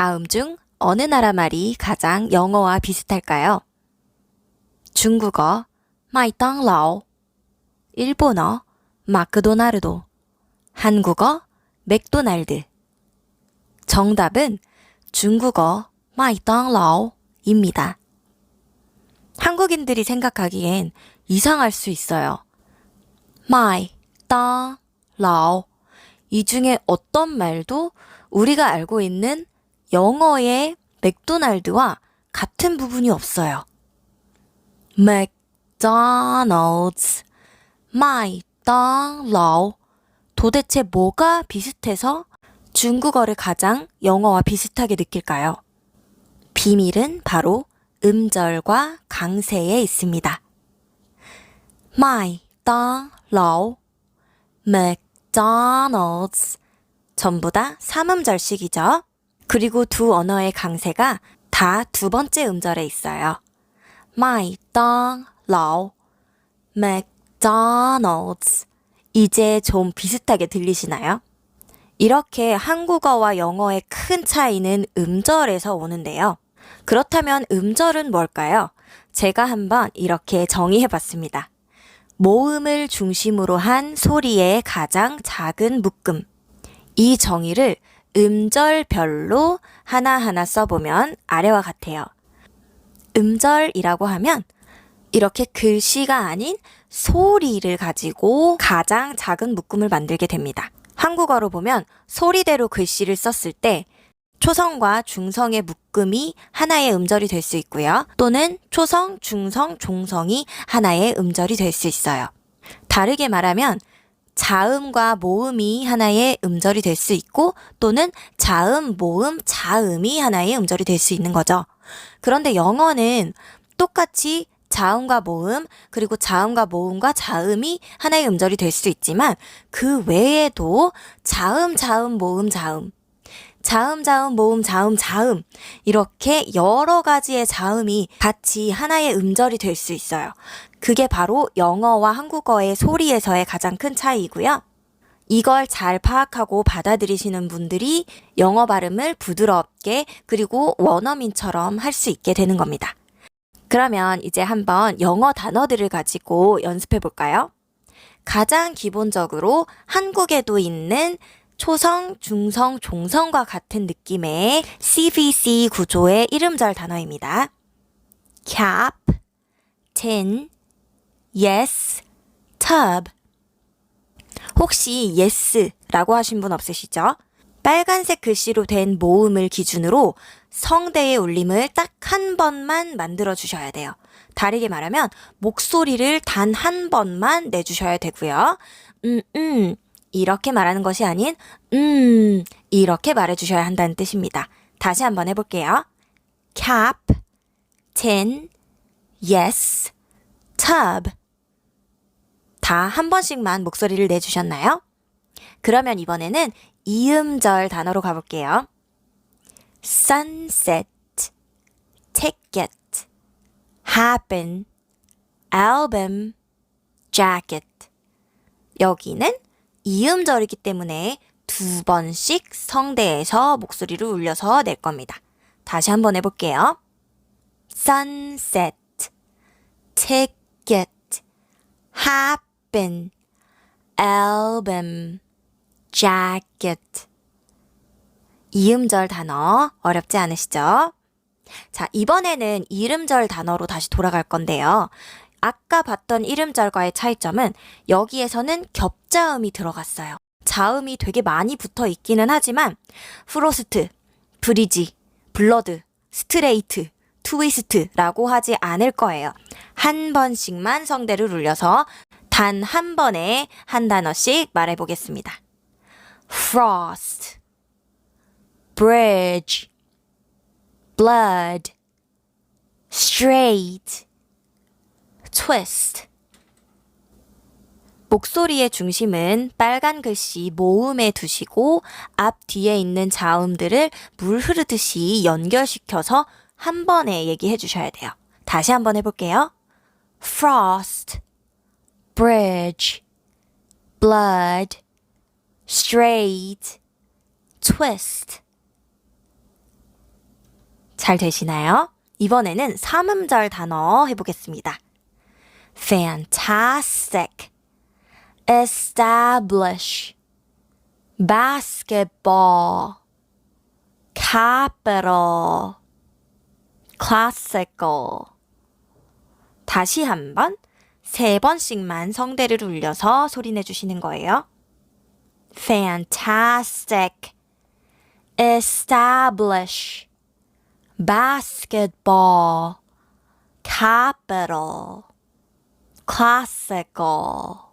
다음 중 어느 나라 말이 가장 영어와 비슷할까요? 중국어 마이땅라오 일본어 마크도나르도 한국어 맥도날드 정답은 중국어 마이땅라오입니다. 한국인들이 생각하기엔 이상할 수 있어요. 마이 땅 라오 이 중에 어떤 말도 우리가 알고 있는 영어의 맥도날드와 같은 부분이 없어요. 맥도날드, 마이땅라오 도대체 뭐가 비슷해서 중국어를 가장 영어와 비슷하게 느낄까요? 비밀은 바로 음절과 강세에 있습니다. 마이땅라오, 맥도날드 전부 다 삼음절식이죠. 그리고 두 언어의 강세가 다 두 번째 음절에 있어요. 마이땅라오, 맥도날드 이제 좀 비슷하게 들리시나요? 이렇게 한국어와 영어의 큰 차이는 음절에서 오는데요. 그렇다면 음절은 뭘까요? 제가 한번 이렇게 정의해 봤습니다. 모음을 중심으로 한 소리의 가장 작은 묶음. 이 정의를 음절별로 하나하나 써보면 아래와 같아요. 음절이라고 하면 이렇게 글씨가 아닌 소리를 가지고 가장 작은 묶음을 만들게 됩니다. 한국어로 보면 소리대로 글씨를 썼을 때 초성과 중성의 묶음이 하나의 음절이 될 수 있고요. 또는 초성, 중성, 종성이 하나의 음절이 될 수 있어요. 다르게 말하면 자음과 모음이 하나의 음절이 될 수 있고 또는 자음, 모음, 자음이 하나의 음절이 될 수 있는 거죠. 그런데 영어는 똑같이 자음과 모음, 그리고 자음과 모음과 자음이 하나의 음절이 될 수 있지만 그 외에도 자음, 자음, 모음, 자음, 자음, 자음, 모음, 자음, 자음 이렇게 여러 가지의 자음이 같이 하나의 음절이 될 수 있어요. 그게 바로 영어와 한국어의 소리에서의 가장 큰 차이이고요. 이걸 잘 파악하고 받아들이시는 분들이 영어 발음을 부드럽게 그리고 원어민처럼 할 수 있게 되는 겁니다. 그러면 이제 한번 영어 단어들을 가지고 연습해 볼까요? 가장 기본적으로 한국에도 있는 초성, 중성, 종성과 같은 느낌의 CVC 구조의 이름절 단어입니다. cap, tin, yes, tub. 혹시 yes라고 하신 분 없으시죠? 빨간색 글씨로 된 모음을 기준으로 성대의 울림을 딱 한 번만 만들어 주셔야 돼요. 다르게 말하면 목소리를 단 한 번만 내주셔야 되고요. 음, 음. 이렇게 말하는 것이 아닌 음 이렇게 말해 주셔야 한다는 뜻입니다. 다시 한번 해볼게요. cap, tin, yes, tub 다 한 번씩만 목소리를 내주셨나요? 그러면 이번에는 이음절 단어로 가볼게요. sunset, ticket, happen, album, jacket. 여기는 이음절이기 때문에 두 번씩 성대에서 목소리를 울려서 낼 겁니다. 다시 한번 해볼게요. sunset, ticket, happen, album, jacket. 이음절 단어 어렵지 않으시죠? 자, 이번에는 이름절 단어로 다시 돌아갈 건데요. 아까 봤던 이름절과의 차이점은 여기에서는 겹자음이 들어갔어요. 자음이 되게 많이 붙어 있기는 하지만 프로스트, 브리지, 블러드, 스트레이트, 트위스트라고 하지 않을 거예요. 한 번씩만 성대를 울려서 단 한 번에 한 단어씩 말해 보겠습니다. frost, bridge, blood, straight, twist. 목소리의 중심은 빨간 글씨 모음에 두시고 앞 뒤에 있는 자음들을 물 흐르듯이 연결시켜서 한 번에 얘기해 주셔야 돼요. 다시 한번 해볼게요. frost, bridge, blood, straight, twist. 잘 되시나요? 이번에는 삼음절 단어 해보겠습니다. fantastic, establish, basketball, capital, classical. 다시 한번 세 번씩만 성대를 울려서 소리내 주시는 거예요. fantastic, establish, basketball, capital, classical.